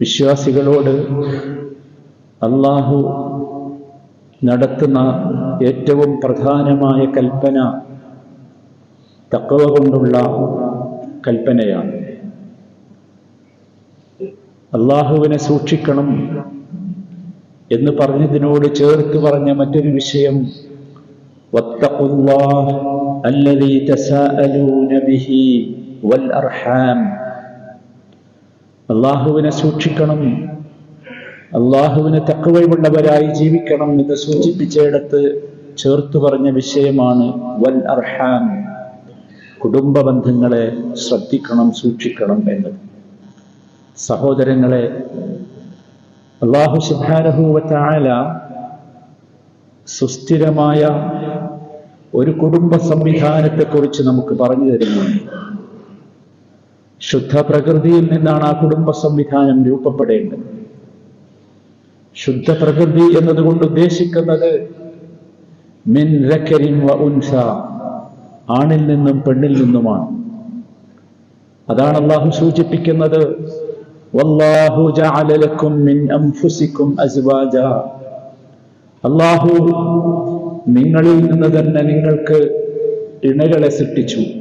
വിശ്വാസികളോട് അള്ളാഹു നടത്തുന്ന ഏറ്റവും പ്രധാനമായ കൽപ്പന തക്കവ കൊണ്ടുള്ള കൽപ്പനയാണ്. അള്ളാഹുവിനെ സൂക്ഷിക്കണം എന്ന് പറഞ്ഞതിനോട് ചേർത്ത് പറഞ്ഞ മറ്റൊരു വിഷയം അല്ലദീ തസാഅലൂന ബിഹി വൽ അർഹാം. അള്ളാഹുവിനെ സൂക്ഷിക്കണം. അള്ളാഹുവിന് തക്കവയുള്ളവരായി ജീവിക്കണം എന്ന് സൂചിപ്പിച്ചയിടത്ത് ചേർത്തു പറഞ്ഞ വിഷയമാണ് വൽ അർഹാം കുടുംബ ബന്ധങ്ങളെ ശ്രദ്ധിക്കണം സൂക്ഷിക്കണം എന്നത്. സഹോദരങ്ങളെ അള്ളാഹു സുബാനഹൂവത്തായ സുസ്ഥിരമായ ഒരു കുടുംബ സംവിധാനത്തെക്കുറിച്ച് നമുക്ക് പറഞ്ഞു തരുന്നുണ്ട് ശുദ്ധ പ്രകൃതിയിൽ നിന്നാണ് ആ കുടുംബ സംവിധാനം രൂപപ്പെടേണ്ടത്. ശുദ്ധ പ്രകൃതി എന്നതുകൊണ്ട് ഉദ്ദേശിക്കുന്നത് മിൻ രക്കരിം വ ഉൻസ ആണിൽ നിന്നും പെണ്ണിൽ നിന്നുമാണ്. അതാണ് അള്ളാഹു സൂചിപ്പിക്കുന്നത് വല്ലാഹു മിൻ അള്ളാഹു നിങ്ങളിൽ നിന്ന് തന്നെ നിങ്ങൾക്ക് ഇണകളെ സൃഷ്ടിച്ചു.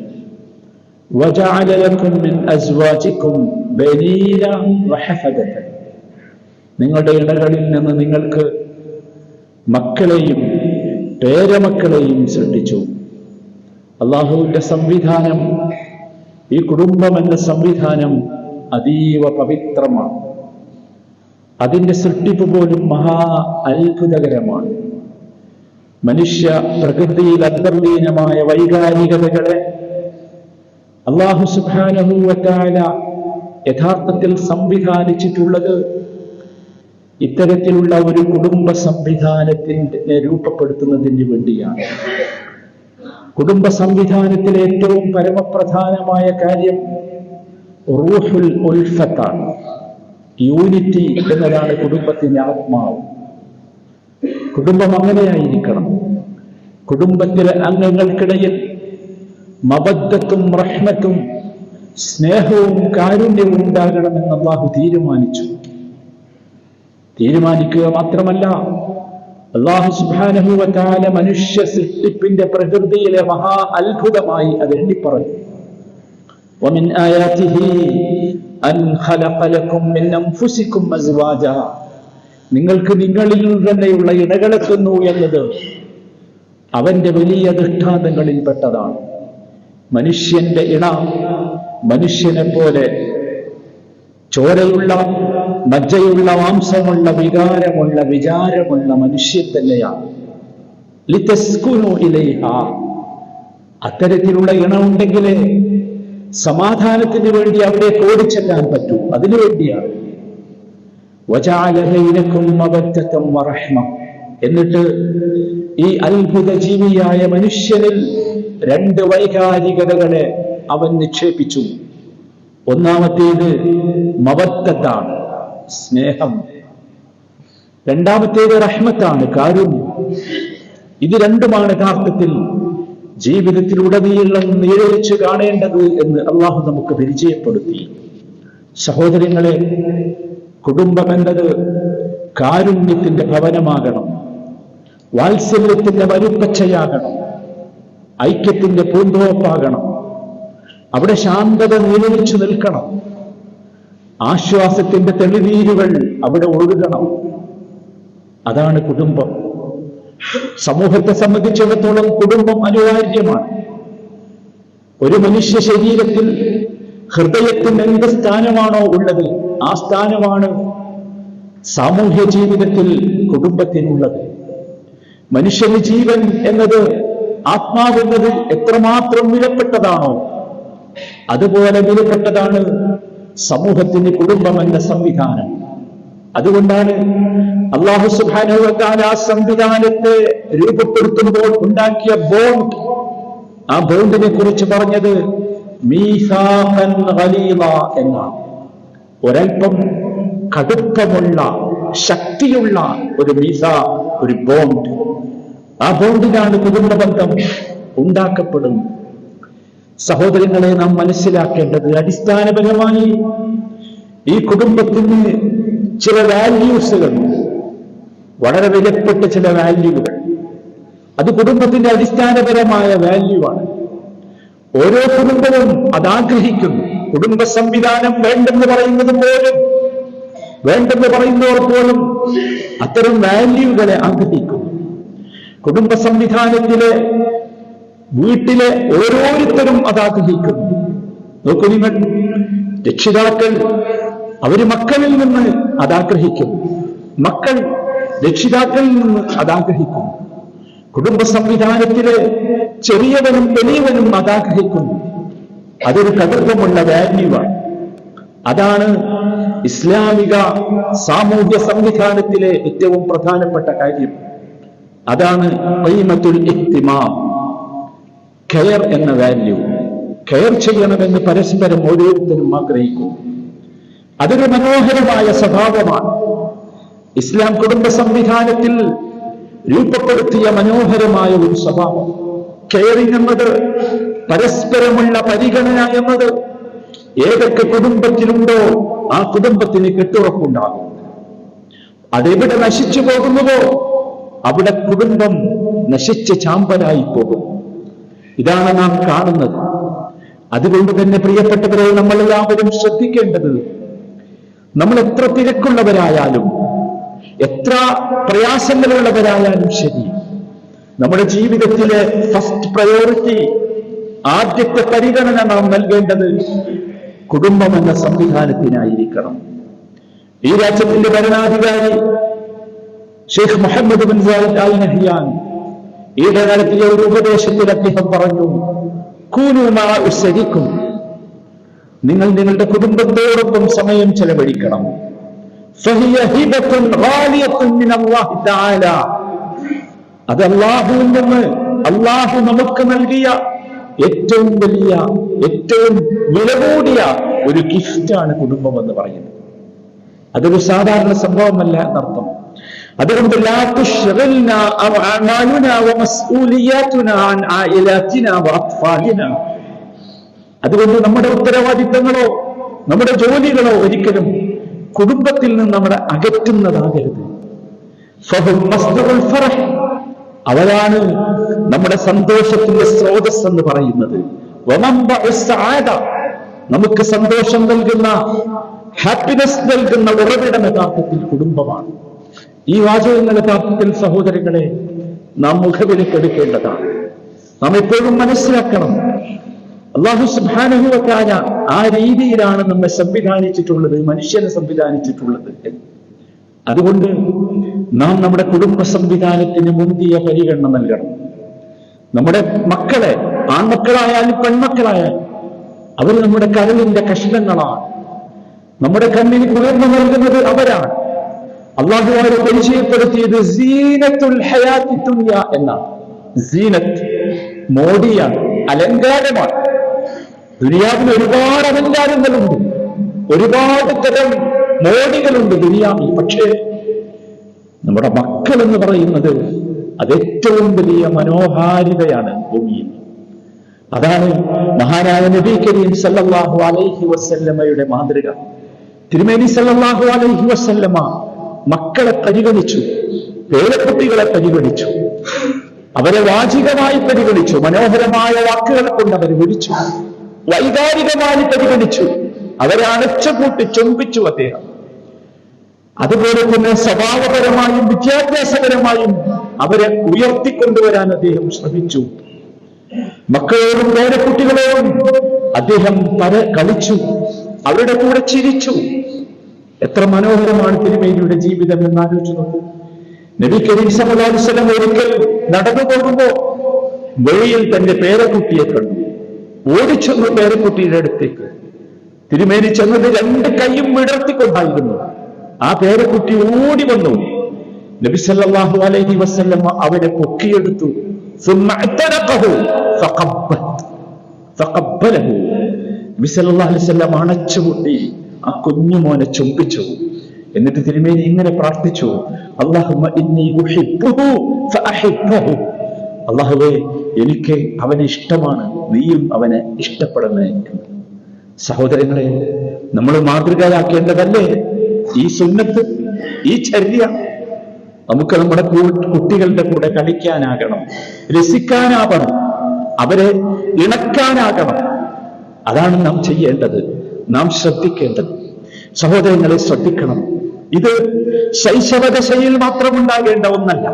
وجعل لكم من أزواجكم بنين وحفدة നിങ്ങളുടെ ഇണകളിൽ നിന്ന് നിങ്ങൾക്ക് മക്കളെയും പേരമക്കളെയും സൃഷ്ടിച്ചു അള്ളാഹുവിന്റെ സംവിധാനം ഈ കുടുംബം എന്ന സംവിധാനം അതീവ പവിത്രമാണ് അതിന്റെ സൃഷ്ടിപ്പ് പോലും മഹാ അത്ഭുതകരമാണ് മനുഷ്യ പ്രകൃതിയിൽ അന്തർലീനമായ വൈകാരികതകളെ അള്ളാഹു സുഖാനഹൂവറ്റായ യഥാർത്ഥത്തിൽ സംവിധാനിച്ചിട്ടുള്ളത് ഇത്തരത്തിലുള്ള ഒരു കുടുംബ സംവിധാനത്തിനെ രൂപപ്പെടുത്തുന്നതിന് വേണ്ടിയാണ്. കുടുംബ സംവിധാനത്തിലെ ഏറ്റവും പരമപ്രധാനമായ കാര്യം റൂഹുൽ ഉൽഫത്താണ് യൂണിറ്റി എന്നതാണ് കുടുംബത്തിന്റെ ആത്മാവ്. കുടുംബം അങ്ങനെയായിരിക്കണം. കുടുംബത്തിലെ അംഗങ്ങൾക്കിടയിൽ മബദ്ധത്തും റഹ്മത്തും സ്നേഹവും കാരുണ്യവും ഉണ്ടാകണമെന്ന് അള്ളാഹു തീരുമാനിച്ചു തീരുമാനിക്കുക മാത്രമല്ല അള്ളാഹു സുബാനഹുവത്താല മനുഷ്യ സൃഷ്ടിപ്പിന്റെ പ്രകൃതിയിലെ മഹാ അത്ഭുതമായി അത് എണ്ണിപ്പറഞ്ഞു ومن آياته أن خلق لكم من أنفسكم أزواجا നിങ്ങൾക്ക് നിങ്ങളിൽ തന്നെയുള്ള ഇണകളെ തന്നു എന്നത് അവന്റെ വലിയ ദൃഷ്ടാന്തങ്ങളിൽ പെട്ടതാണ് മനുഷ്യന്റെ ഇണ മനുഷ്യനെ പോലെ ചോരയുള്ള മജ്ജയുള്ള മാംസമുള്ള വികാരമുള്ള വിചാരമുള്ള മനുഷ്യൻ തന്നെയാണ്. ലിതസ്കുനു അത്തരത്തിലുള്ള ഇണ ഉണ്ടെങ്കിലേ സമാധാനത്തിന് വേണ്ടി അവിടെ ഓടിച്ചെല്ലാൻ പറ്റൂ. അതിനു വേണ്ടിയാണ്. എന്നിട്ട് ഈ അത്ഭുത ജീവിയായ മനുഷ്യനിൽ രണ്ട് വൈകാരികതകളെ അവൻ നിക്ഷേപിച്ചു. ഒന്നാമത്തേത് മവത്തത്താണ് സ്നേഹം. രണ്ടാമത്തേത് റഹ്മത്താണ് കാരുണ്യം. ഇത് രണ്ടുമാണ് യഥാർത്ഥത്തിൽ ജീവിതത്തിലുടനീളം നീഴലിച്ചു കാണേണ്ടത് എന്ന് അള്ളാഹു നമുക്ക് പരിചയപ്പെടുത്തി. സഹോദരങ്ങളെ കുടുംബം എന്നത് കാരുണ്യത്തിന്റെ ഭവനമാകണം. വാത്സല്യത്തിന്റെ വലുപ്പച്ചയാകണം. ഐക്യത്തിന്റെ പൂന്തോപ്പാകണം. അവിടെ ശാന്തത നിലനിച്ചു നിൽക്കണം. ആശ്വാസത്തിന്റെ തെളിവീരുകൾ അവിടെ ഒഴുകണം. അതാണ് കുടുംബം. സമൂഹത്തെ സംബന്ധിച്ചിടത്തോളം കുടുംബം അനിവാര്യമാണ്. ഒരു മനുഷ്യ ശരീരത്തിൽ ഹൃദയത്തിന് എന്ത് സ്ഥാനമാണോ ഉള്ളത് ആ സ്ഥാനമാണ് സാമൂഹ്യ ജീവിതത്തിൽ കുടുംബത്തിനുള്ളത്. മനുഷ്യന് ജീവൻ എന്നത് ആത്മാവെന്നത് എത്രമാത്രം വിലപ്പെട്ടതാണോ അതുപോലെ വിലപ്പെട്ടതാണ് സമൂഹത്തിന് കുടുംബം എന്ന സംവിധാനം. അതുകൊണ്ടാണ് അള്ളാഹു സുബാനുവത്താൽ ആ സംവിധാനത്തെ രൂപപ്പെടുത്തുമ്പോൾ ഉണ്ടാക്കിയ ബോണ്ട്. ആ ബോണ്ടിനെ കുറിച്ച് പറഞ്ഞത് എന്നാണ്. ഒരൽപ്പം കടുപ്പമുള്ള ശക്തിയുള്ള ഒരു മീസ ഒരു ബോണ്ട്. ആ കുടുംബ ബന്ധം ഉണ്ടാക്കപ്പെടുന്നത്. സഹോദരങ്ങളെ നാം മനസ്സിലാക്കേണ്ടത് അടിസ്ഥാനപരമായി ഈ കുടുംബത്തിന് ചില വാല്യൂസുകൾ വളരെ വിലപ്പെട്ട ചില വാല്യൂകൾ അത് കുടുംബത്തിന്റെ അടിസ്ഥാനപരമായ വാല്യൂ ആണ്. ഓരോ കുടുംബവും അതാഗ്രഹിക്കുന്നു. കുടുംബ സംവിധാനം വേണ്ടെന്ന് പറയുന്നത് പോലും വേണ്ടെന്ന് പറയുന്നവർ പോലും അത്തരം വാല്യൂകളെ ആഗ്രഹിക്കുന്നു. കുടുംബ സംവിധാനത്തിലെ വീട്ടിലെ ഓരോരുത്തരും അത് ആഗ്രഹിക്കുന്നു നോക്കൂ നിങ്ങൾ രക്ഷിതാക്കൾ അവർ മക്കളിൽ നിന്ന് അതാഗ്രഹിക്കും മക്കൾ രക്ഷിതാക്കളിൽ നിന്ന് അതാഗ്രഹിക്കും കുടുംബ സംവിധാനത്തിലെ ചെറിയവനും വലിയവനും അതാഗ്രഹിക്കുന്നു അതൊരു കടുപ്പമുള്ള വാല്യൂവാണ്. അതാണ് ഇസ്ലാമിക സാമൂഹ്യ സംവിധാനത്തിലെ ഏറ്റവും പ്രധാനപ്പെട്ട കാര്യം. അതാണ് കെയർ എന്ന വാല്യൂ കെയർ ചെയ്യണമെന്ന് പരസ്പരം ഓരോരുത്തരും ആഗ്രഹിക്കും അതൊരു മനോഹരമായ സ്വഭാവമാണ്. ഇസ്ലാം കുടുംബ സംവിധാനത്തിൽ രൂപപ്പെടുത്തിയ മനോഹരമായ ഒരു സ്വഭാവം. കെയറിംഗ് എന്നത് പരസ്പരമുള്ള പരിഗണന എന്നത് ഏതൊക്കെ കുടുംബത്തിലുണ്ടോ ആ കുടുംബത്തിന് കെട്ടുറപ്പുണ്ടാകും. അതെവിടെ നശിച്ചു പോകുന്നുവോ അവിടെ കുടുംബം നശിച്ച ചാമ്പലായി പോകും. ഇതാണ് നാം കാണുന്നത്. അതുകൊണ്ട് തന്നെ പ്രിയപ്പെട്ടവരെ നമ്മൾ എല്ലാവരും ശ്രദ്ധിക്കേണ്ടത് നമ്മൾ എത്ര തിരക്കുള്ളവരായാലും എത്ര പ്രയാസങ്ങളുള്ളവരായാലും ശരി നമ്മുടെ ജീവിതത്തിലെ ഫസ്റ്റ് പ്രയോറിറ്റി ആദ്യത്തെ പരിഗണന നാം നൽകേണ്ടത് കുടുംബം എന്ന സംവിധാനത്തിനായിരിക്കണം. ഈ രാജ്യത്തിന്റെ ഭരണാധികാരി Sheikh Mohammed bin Salid Al Nahyan ഈടകാലത്തിലെ ഒരു ഉപദേശത്തിൽ അദ്ദേഹം പറഞ്ഞു കൂനുമാരിക്കും നിങ്ങൾ നിങ്ങളുടെ കുടുംബത്തോടൊപ്പം സമയം ചെലവഴിക്കണം. അത് അല്ലാഹു നിന്ന് അള്ളാഹു നമുക്ക് നൽകിയ ഏറ്റവും വലിയ ഏറ്റവും വില കൂടിയ ഒരു ഗിഫ്റ്റാണ് കുടുംബം എന്ന് പറയുന്നത്. അതൊരു സാധാരണ സംഭവമല്ല എന്നർത്ഥം. അതുകൊണ്ട് അതുകൊണ്ട് നമ്മുടെ ഉത്തരവാദിത്തങ്ങളോ നമ്മുടെ ജോലികളോ ഒരിക്കലും കുടുംബത്തിൽ നിന്ന് നമ്മളെ അകറ്റുന്നതാകരുത്. അവരാണ് നമ്മുടെ സന്തോഷത്തിന്റെ സ്രോതസ് എന്ന് പറയുന്നത്. നമുക്ക് സന്തോഷം നൽകുന്ന ഹാപ്പിനെസ് നൽകുന്ന ഉറവിടം യഥാർത്ഥത്തിൽ കുടുംബമാണ്. ഈ വാചകങ്ങൾ യഥാർത്ഥത്തിൽ സഹോദരങ്ങളെ നാം മുഖവിലക്കെടുക്കേണ്ടതാണ് നാം എപ്പോഴും മനസ്സിലാക്കണം. അള്ളാഹു സുബാനുഭവക്കാര ആ രീതിയിലാണ് നമ്മെ സംവിധാനിച്ചിട്ടുള്ളത് മനുഷ്യനെ സംവിധാനിച്ചിട്ടുള്ളത്. അതുകൊണ്ട് നാം നമ്മുടെ കുടുംബ സംവിധാനത്തിന് മുന്തിയ പരിഗണന നൽകണം. നമ്മുടെ മക്കളെ ആൺമക്കളായാലും പെൺമക്കളായാലും അവർ നമ്മുടെ കരളിന്റെ കഷ്ണങ്ങളാണ്. നമ്മുടെ കണ്ണിന് കുളിർന്നു നൽകുന്നത് അവരാണ്. അള്ളാഹു അവരെ പരിചയപ്പെടുത്തിയത് സീനത്തുൽ ഹയാത്തി ദുനിയ എന്നാണ്. സീനത്ത് അലങ്കാരമാണ്. ദുനിയാവിന് ഒരുപാട് അലങ്കാരങ്ങളുണ്ട്. ഒരുപാട് തരം മോഡികളുണ്ട് ദുനിയാവിൽ. പക്ഷേ നമ്മുടെ മക്കൾ എന്ന് പറയുന്നത് അത് ഏറ്റവും വലിയ മനോഹാരിതയാണ് ഭൂമിയിൽ. അതാണ് മഹാനായ നബി കരീം സല്ലാഹു അലൈഹി വസല്ലമയുടെ മാതൃക. തിരുമേനി സല്ലാഹു അലൈഹി വസല്ലമ മക്കളെ പരിഗണിച്ചു പേരക്കുട്ടികളെ പരിഗണിച്ചു അവരെ വാചികമായി പരിഗണിച്ചു മനോഹരമായ വാക്കുകൾ കൊണ്ട് അവരെ വിളിച്ചു വൈകാരികമായി പരിഗണിച്ചു അവരെ അണച്ചുകൂട്ടി ചുംബിച്ചു അദ്ദേഹം. അതുപോലെ തന്നെ സ്വഭാവപരമായും വിദ്യാഭ്യാസപരമായും അവരെ ഉയർത്തിക്കൊണ്ടുവരാൻ അദ്ദേഹം ശ്രമിച്ചു. മക്കളോടും പേരക്കുട്ടികളോടും അദ്ദേഹം പല കളിച്ചു അവരുടെ കൂടെ ചിരിച്ചു. എത്ര മനോഹരമാണ് തിരുമേനിയുടെ ജീവിതം എന്ന് ആലോചിച്ചു നോക്കൂ. നബി കരീം സലാസ്ലം ഒരിക്കൽ നടന്നു പോകുമ്പോ വഴിയിൽ തന്റെ പേരക്കുട്ടിയെ കണ്ടു. ഓടിച്ചെന്ന് പേരക്കുട്ടിയുടെ അടുത്തേക്ക്. തിരുമേനി ചെന്നത് രണ്ട് കൈയും വിടർത്തിക്കൊണ്ടായിരുന്നു. ആ പേരക്കുട്ടി ഓടി വന്നു. നബി സല്ലല്ലാഹു അലൈഹി വസല്ലം അവനെ പൊക്കിയെടുത്തു. നബി അണച്ചുമുട്ടി. ആ കുഞ്ഞുമോനെ ചുംബിച്ചു. എന്നിട്ട് തിരുമേനി ഇങ്ങനെ പ്രാർത്ഥിച്ചു. അള്ളാഹുവേ എനിക്ക് അവനെ ഇഷ്ടമാണ്. നീയും അവനെ ഇഷ്ടപ്പെടണേ. സഹോദരങ്ങളെ നമ്മൾ മാതൃകയാക്കേണ്ടതല്ലേ? ഈ സുന്നത്ത് ഈ ചര്യ നമുക്ക് നമ്മുടെ കുട്ടികളുടെ കൂടെ കളിക്കാനാകണം രസിക്കാനാവണം അവരെ ഇണക്കാനാകണം. അതാണ് നാം ചെയ്യേണ്ടത്. നാം ശ്രദ്ധിക്കേണ്ടത്. സഹോദരങ്ങളെ ശ്രദ്ധിക്കണം. ഇത് ശൈശവദശയിൽ മാത്രം ഉണ്ടാകേണ്ട ഒന്നല്ല.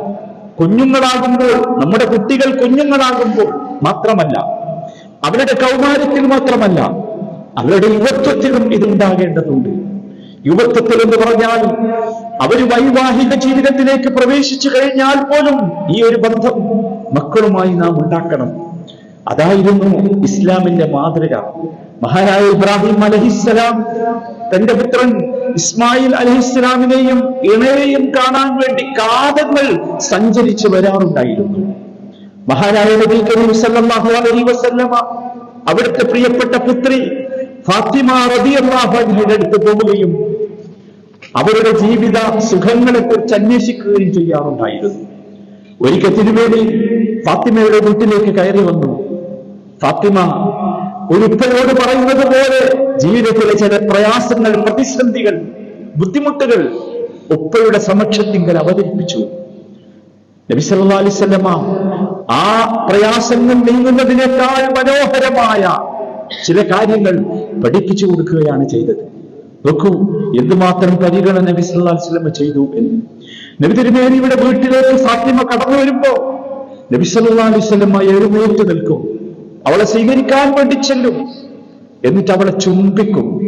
കുഞ്ഞുങ്ങളാകുമ്പോൾ നമ്മുടെ കുട്ടികൾ കുഞ്ഞുങ്ങളാകുമ്പോൾ മാത്രമല്ല അവരുടെ കൗമാരത്തിൽ മാത്രമല്ല അവരുടെ യുവത്വത്തിലും ഇത് ഉണ്ടാകേണ്ടതുണ്ട് യുവത്വത്തിൽ എന്ന് പറഞ്ഞാൽ അവർ വൈവാഹിക ജീവിതത്തിലേക്ക് പ്രവേശിച്ചു കഴിഞ്ഞാൽ പോലും ഈ ഒരു ബന്ധം മക്കളുമായി നാം ഉണ്ടാക്കണം. അതായിരുന്നു ഇസ്ലാമിന്റെ മാതൃക. മഹാനായ ഇബ്രാഹിം അലഹിസ്സലാം തന്റെ പുത്രൻ ഇസ്മായിൽ അലഹിസ്സലാമിനെയും ഇണയെയും കാണാൻ വേണ്ടി കാതങ്ങൾ സഞ്ചരിച്ചു വരാറുണ്ടായിരുന്നു. മഹാനായ നബി കരീം സല്ലല്ലാഹു അലൈഹി വസല്ലമ അവിടുത്തെ പ്രിയപ്പെട്ട പുത്രി ഫാത്തിമ റളിയല്ലാഹു അൻഹയുടെ അടുത്ത് പോവുകയും അവരുടെ ജീവിത സുഖങ്ങളെ കുറിച്ച് അന്വേഷിക്കുകയും ചെയ്യാറുണ്ടായിരുന്നു. ഒരിക്കൽ തിരുവേദി ഫാത്തിമയുടെ വീട്ടിലേക്ക് കയറി വന്നു. ഫാത്തിമ ഒരു പറയുന്നത് പോലെ ജീവിതത്തിലെ ചില പ്രയാസങ്ങൾ പ്രതിസന്ധികൾ ബുദ്ധിമുട്ടുകൾ ഉപ്പയുടെ സമക്ഷത്തിങ്കൽ അവതരിപ്പിച്ചു. നബി സല്ലല്ലാഹു അലൈഹി വസല്ലമ ആ പ്രയാസങ്ങൾ നീങ്ങുന്നതിനേക്കാൾ മനോഹരമായ ചില കാര്യങ്ങൾ പഠിപ്പിച്ചു കൊടുക്കുകയാണ് ചെയ്തത്. നോക്കൂ എന്തുമാത്രം പരിഗണന നബി വസല്ലമ ചെയ്തു എന്ന്. നബി തിരുമേനിയുടെ വീട്ടിലേക്ക് ഫാത്തിമ കടന്നു വരുമ്പോ നബി വസല്ലമ എഴുന്നേറ്റ് നിൽക്കും. അവളെ സ്വീകരിക്കാൻ വേണ്ടി ചെല്ലും. എന്നിട്ട് അവളെ ചുംബിക്കും.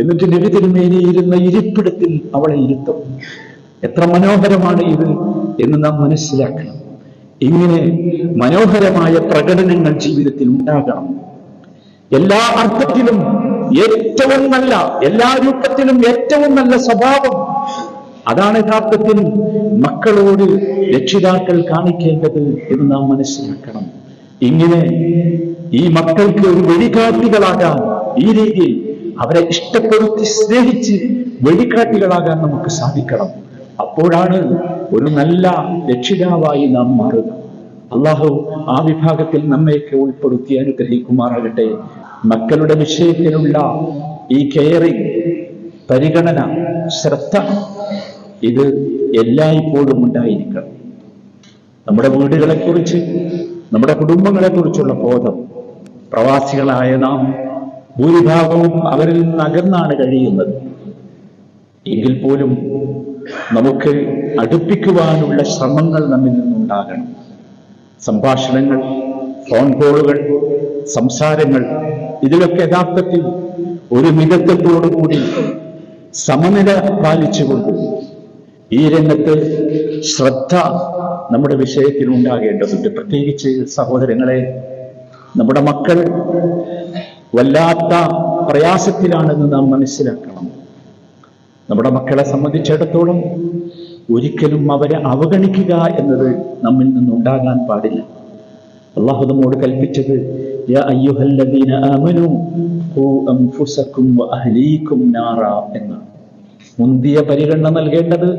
എന്നിട്ട് നബി തിരുമേനി ഇരുന്ന ഇരിപ്പിടത്തിൽ അവളെ ഇരുത്തും. എത്ര മനോഹരമാണ് ഇത് എന്ന് നാം മനസ്സിലാക്കണം. ഇങ്ങനെ മനോഹരമായ പ്രകടനങ്ങൾ ജീവിതത്തിൽ ഉണ്ടാകണം. എല്ലാ അർത്ഥത്തിലും ഏറ്റവും നല്ല എല്ലാ രൂപത്തിലും ഏറ്റവും നല്ല സ്വഭാവം. അതാണ് യഥാർത്ഥത്തിൽ മക്കളോട് രക്ഷിതാക്കൾ കാണിക്കേണ്ടത് എന്ന് നാം മനസ്സിലാക്കണം. ഇങ്ങനെ ഈ മക്കൾക്ക് ഒരു വഴികാട്ടികളാകാൻ ഈ രീതിയിൽ അവരെ ഇഷ്ടപ്പെടുത്തി സ്നേഹിച്ച് വഴികാട്ടികളാകാൻ നമുക്ക് സാധിക്കണം. അപ്പോഴാണ് ഒരു നല്ല രക്ഷിതാവായി നാം മാറുക. അള്ളാഹു ആ വിഭാഗത്തിൽ നമ്മയൊക്കെ ഉൾപ്പെടുത്തി അനുഗ്രഹിക്കുമാറാകട്ടെ. മക്കളുടെ വിഷയത്തിലുള്ള ഈ കെയറിങ് പരിഗണന ശ്രദ്ധ ഇത് എല്ലായ്പ്പോഴും ഉണ്ടായിരിക്കണം. നമ്മുടെ വീടുകളെക്കുറിച്ച് നമ്മുടെ കുടുംബങ്ങളെക്കുറിച്ചുള്ള ബോധം പ്രവാസികളായ നാം ഭൂരിഭാഗവും അവരിൽ നിന്ന് അകന്നാണ് കഴിയുന്നത്. എങ്കിൽ പോലും നമുക്ക് അടുപ്പിക്കുവാനുള്ള ശ്രമങ്ങൾ നമ്മിൽ നിന്നുണ്ടാകണം. സംഭാഷണങ്ങൾ ഫോൺ കോളുകൾ സംസാരങ്ങൾ ഇതിലൊക്കെ യഥാർത്ഥത്തിൽ ഒരു മിതത്വത്തോടുകൂടി സമനില പാലിച്ചുകൊണ്ട് ഈ രംഗത്ത് ശ്രദ്ധ നമ്മുടെ വിഷയത്തിൽ ഉണ്ടാകേണ്ടതുണ്ട് പ്രത്യേകിച്ച് സഹോദരങ്ങളെ നമ്മുടെ മക്കൾ വല്ലാത്ത പ്രയാസത്തിലാണെന്ന് നാം മനസ്സിലാക്കണം. നമ്മുടെ മക്കളെ സംബന്ധിച്ചിടത്തോളം ഒരിക്കലും അവരെ അവഗണിക്കുക എന്നത് നമ്മിൽ നിന്നുണ്ടാകാൻ പാടില്ല. അള്ളാഹു നമ്മോട് കൽപ്പിച്ചത് എന്നാണ്. മുന്തിയ പരിഗണന നൽകേണ്ടത്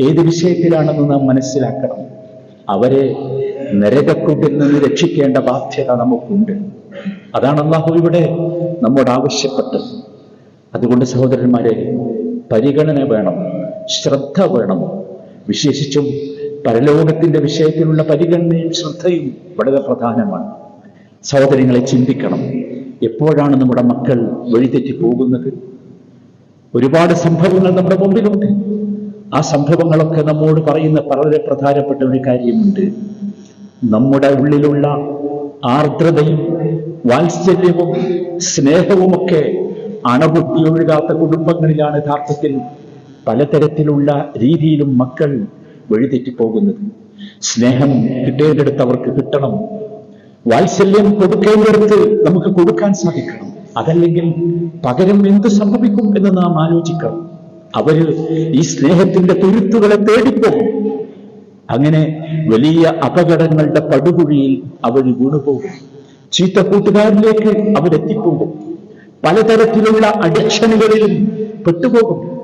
ഏത് വിഷയത്തിലാണെന്ന് നാം മനസ്സിലാക്കണം. അവരെ നരകക്കുണ്ടിൽ നിന്ന് രക്ഷിക്കേണ്ട ബാധ്യത നമുക്കുണ്ട്. അതാണ് അള്ളാഹു ഇവിടെ നമ്മോട് ആവശ്യപ്പെട്ടത്. അതുകൊണ്ട് സഹോദരന്മാരെ പരിഗണന വേണം ശ്രദ്ധ വേണം. വിശേഷിച്ചും പരലോകത്തിന്റെ വിഷയത്തിലുള്ള പരിഗണനയും ശ്രദ്ധയും വളരെ പ്രധാനമാണ്. സഹോദരങ്ങളെ ചിന്തിക്കണം എപ്പോഴാണ് നമ്മുടെ മക്കൾ വഴിതെറ്റി പോകുന്നത്? ഒരുപാട് സംഭവങ്ങൾ നമ്മുടെ മുമ്പിലുണ്ട്. ആ സംഭവങ്ങളൊക്കെ നമ്മോട് പറയുന്ന വളരെ പ്രധാനപ്പെട്ട ഒരു കാര്യമുണ്ട്. നമ്മുടെ ഉള്ളിലുള്ള ആർദ്രതയും വാത്സല്യവും സ്നേഹവുമൊക്കെ അണപൊട്ടി ഒഴുകാത്ത കുടുംബങ്ങളിലാണ് യഥാർത്ഥത്തിൽ പലതരത്തിലുള്ള രീതിയിലും മക്കൾ വഴിതെറ്റിപ്പോകുന്നത്. സ്നേഹം കിട്ടേണ്ടടുത്ത് അവർക്ക് കിട്ടണം. വാത്സല്യം കൊടുക്കേണ്ടടുത്ത് നമുക്ക് കൊടുക്കാൻ സാധിക്കണം. അതല്ലെങ്കിൽ പകരം എന്ത് സംഭവിക്കും എന്ന് നാം ആലോചിക്കണം അവർ ഈ സ്നേഹത്തിന്റെ തുരുത്തുകളെ തേടിപ്പോകും. അങ്ങനെ വലിയ അപകടങ്ങളുടെ പടുകുഴിയിൽ അവർ വീണുപോകും. ചീത്ത കൂട്ടുകാരിലേക്ക് അവരെത്തിപ്പോകും. പലതരത്തിലുള്ള അഡിക്ഷനുകളിലും പെട്ടുപോകും.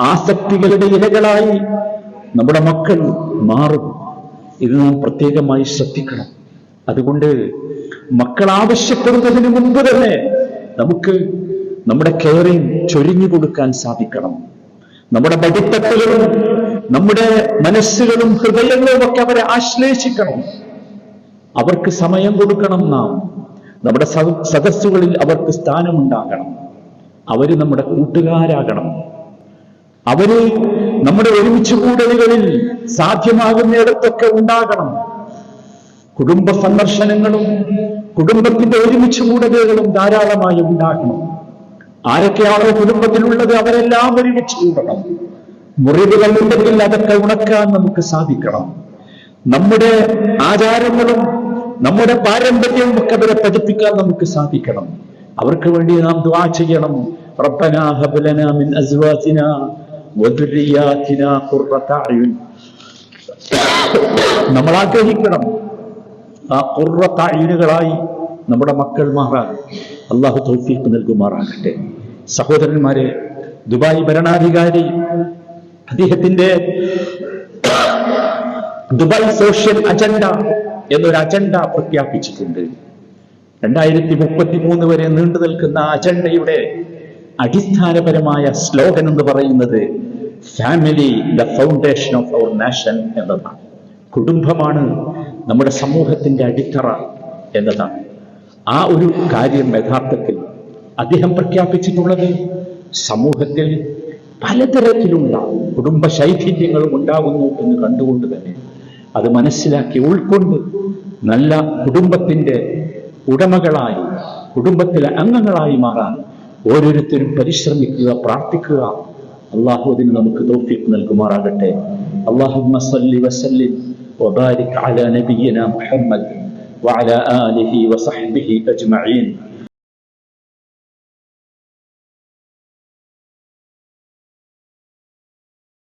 ആസക്തികളുടെ ഇരകളായി നമ്മുടെ മക്കൾ മാറും. ഇത് നാം പ്രത്യേകമായി ശ്രദ്ധിക്കണം. അതുകൊണ്ട് മക്കൾ ആവശ്യപ്പെടുന്നതിന് മുമ്പ് തന്നെ നമുക്ക് നമ്മുടെ കെയറിങ് ചൊരിഞ്ഞു കൊടുക്കാൻ സാധിക്കണം. നമ്മുടെ പഠിത്തത്തിലും നമ്മുടെ മനസ്സുകളും ഹൃദയങ്ങളും ഒക്കെ അവരെ ആശ്ലേഷിക്കണം. അവർക്ക് സമയം കൊടുക്കണം നാം. നമ്മുടെ സദ- സദസ്സുകളിൽ അവർക്ക് സ്ഥാനമുണ്ടാകണം. അവർ നമ്മുടെ കൂട്ടുകാരാകണം. അവർ നമ്മുടെ ഒരുമിച്ച് കൂടലുകളിൽ സാധ്യമാകുന്നിടത്തൊക്കെ ഉണ്ടാകണം. കുടുംബ സന്ദർശനങ്ങളും കുടുംബത്തിന്റെ ഒരുമിച്ച് കൂടലുകളും ധാരാളമായി ഉണ്ടാകണം. ആരൊക്കെയാണോ കുടുംബത്തിലുള്ളത് അവരെല്ലാം ഒരുമിച്ച് കൂടണം. മുറിവുകൾ ഉണ്ടെങ്കിൽ അതൊക്കെ ഉണക്കാൻ നമുക്ക് സാധിക്കണം. നമ്മുടെ ആചാരങ്ങളും നമ്മുടെ പാരമ്പര്യവും ഒക്കെ അവരെ പഠിപ്പിക്കാൻ നമുക്ക് സാധിക്കണം. അവർക്ക് വേണ്ടി നാം ദ്വാ ചെയ്യണം. നമ്മൾ ആഗ്രഹിക്കണം ആ അയുനുകളായി നമ്മുടെ മക്കൾ മാറാൻ. അള്ളാഹു തൗഫീഖ് നൽകുമാറാകട്ടെ. സഹോദരന്മാരെ ദുബായ് ഭരണാധികാരി അദ്ദേഹത്തിന്റെ ദുബായ് സോഷ്യൽ അജണ്ട എന്നൊരു അജണ്ട പ്രഖ്യാപിച്ചിട്ടുണ്ട്. രണ്ടായിരത്തി മുപ്പത്തി മൂന്ന് വരെ നീണ്ടു നിൽക്കുന്ന അജണ്ടയുടെ അടിസ്ഥാനപരമായ സ്ലോഗൻ എന്ന് പറയുന്നത് family the foundation of our nation എന്നതാണ്. കുടുംബമാണ് നമ്മുടെ സമൂഹത്തിന്റെ അടിത്തറ എന്നതാണ്. ആ ഒരു കാര്യം യഥാർത്ഥത്തിൽ അദ്ദേഹം പ്രഖ്യാപിച്ചിട്ടുള്ളത് സമൂഹത്തിൽ പലതരത്തിലുള്ള കുടുംബ ശൈഥില്യങ്ങളും ഉണ്ടാകുന്നു എന്ന് കണ്ടുകൊണ്ട് തന്നെ അത് മനസ്സിലാക്കി ഉൾക്കൊണ്ട് നല്ല കുടുംബത്തിന്റെ ഉടമകളായി കുടുംബത്തിലെ അംഗങ്ങളായി മാറാൻ ഓരോരുത്തരും പരിശ്രമിക്കുക പ്രാർത്ഥിക്കുക അള്ളാഹു അതിന് നമുക്ക് തൗഫീഖ് നൽകുമാറാകട്ടെ അള്ളാഹുമ്മ സല്ലി വസല്ലിം وبارك على نبينا محمد وعلى آله وصحبه أجمعين